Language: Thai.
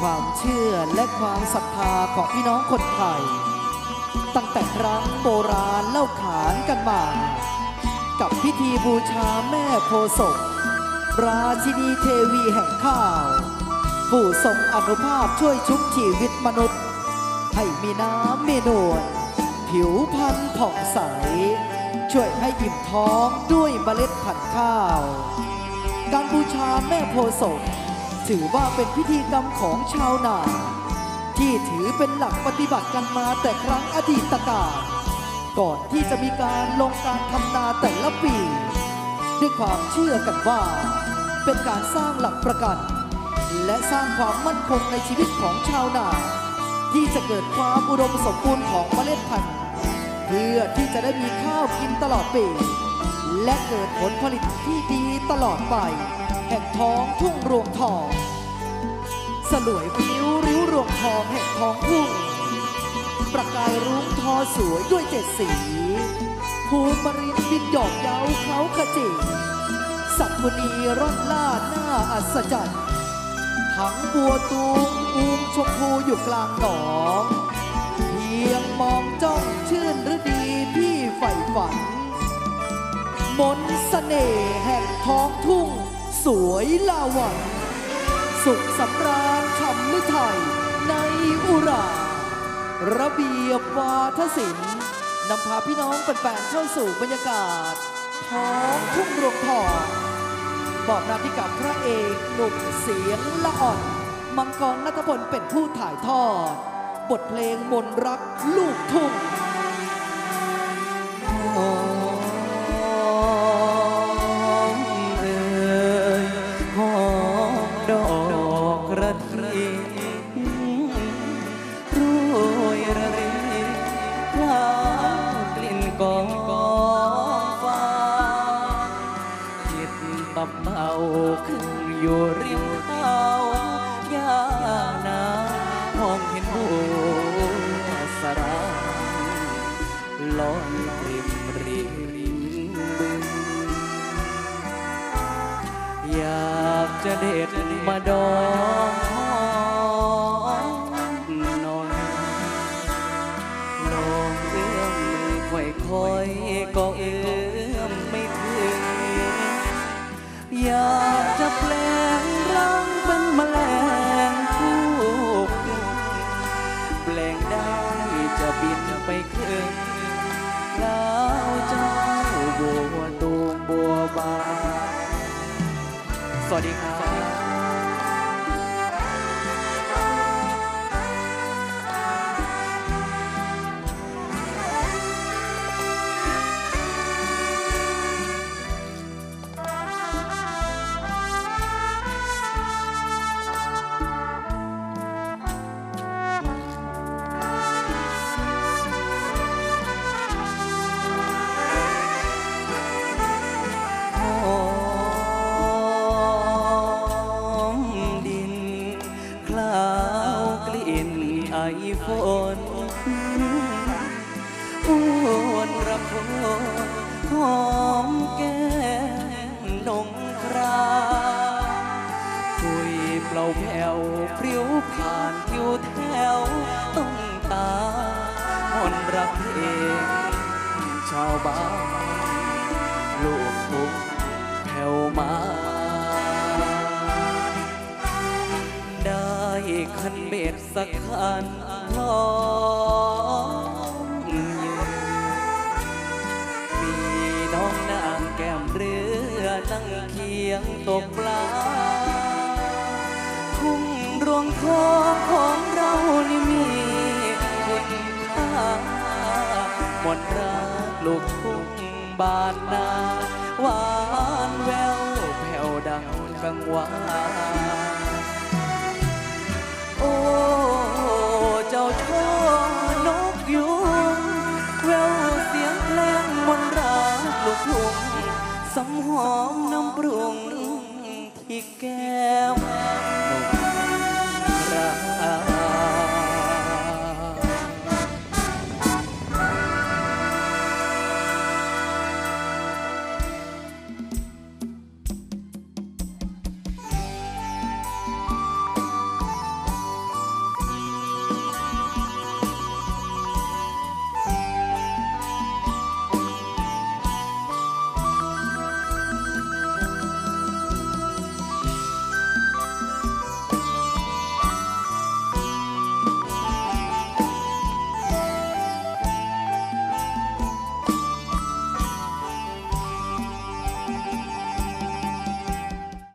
ความเชื่อและความศรัทธาของพี่น้องคนไทย ตั้งแต่ครั้งโบราณเล่าขานกันมา กับพิธีบูชาแม่โพศพราชินีเทวีแห่งข้าว ผู้ทรงอนุภาพช่วยชุบชีวิตมนุษย์ ให้มีน้ำมีนวลผิวพรรณผ่องใส ช่วยให้อิ่มท้องด้วยเมล็ดพันธุ์ข้าว การบูชาแม่โพศพ ถือว่าเป็นพิธีกรรมของชาวนา ที่ถือเป็นหลักปฏิบัติกันมาแต่ครั้งอดีตกาลก่อนที่จะมีการลงการทำนาแต่ละปี ด้วยความเชื่อกันว่า เป็นการสร้างหลักประกัน และสร้างความมั่นคงในชีวิตของชาวนา ที่จะเกิดความอุดมสมบูรณ์ของเมล็ดพันธุ์เพื่อที่จะได้มีข้าวกินตลอดปี และเกิดผลผลิตที่ดีตลอดไป แห่งท้องทุ่ รวงทอง สลวยวิวริ้วรวงทองแห่งท้องทุ่ง ประกายรุ้งทอสวยด้วยเจ็ดสีภูมิรินบินหยอกเย้าเขาขจิสัตว์มุนีร่อนล่าหน้าอัศจรรย์ทั้งบัวตูมอูมชมพูอยู่กลางหนองเพียงมองจ้องชื่นฤดีพี่ใฝ่ฝัน มนต์เสน่ห์แห่งท้องทุ่ง สวยลาวัน สุขสำราญฉ่ำฤทัยในอุรา ระเบียบวาทศิลป์นำพาพี่น้องแฟนๆเข้าสู่บรรยากาศ ท้องทุ่งรวงทองบอกนำที่กับพระเอกหนุ่มเสียงละอ่อน มังกรนัทพลเป็นผู้ถ่ายทอด บทเพลงมนรักลูกทุ่ง อยู่ริมเท้าย่านาห้องเห็นบัวสรางลอยริมริมบึงอยากจะเด็ดมาดอง ดีครับ ล่าแผ่วพริ้วผ่านคิวแถวต้องตามนรักเองชาวบ้านลูกทุ่งแผ่วมา ได้คันเบ็ดสักคันพร้อมยืนมีน้องนางแก้มเรือนั่งเคียงตกปลา วงทองของเรานี่มีคุณค่ามนต์รักลูกทุ่งบานนา หวานแววแผ่วดังกังวานโอ้ เจ้าช่อนกยุงแววเสียงเพลงมนต์รักลูกทุ่งสำหอมน้ำปรุงที่แก้ม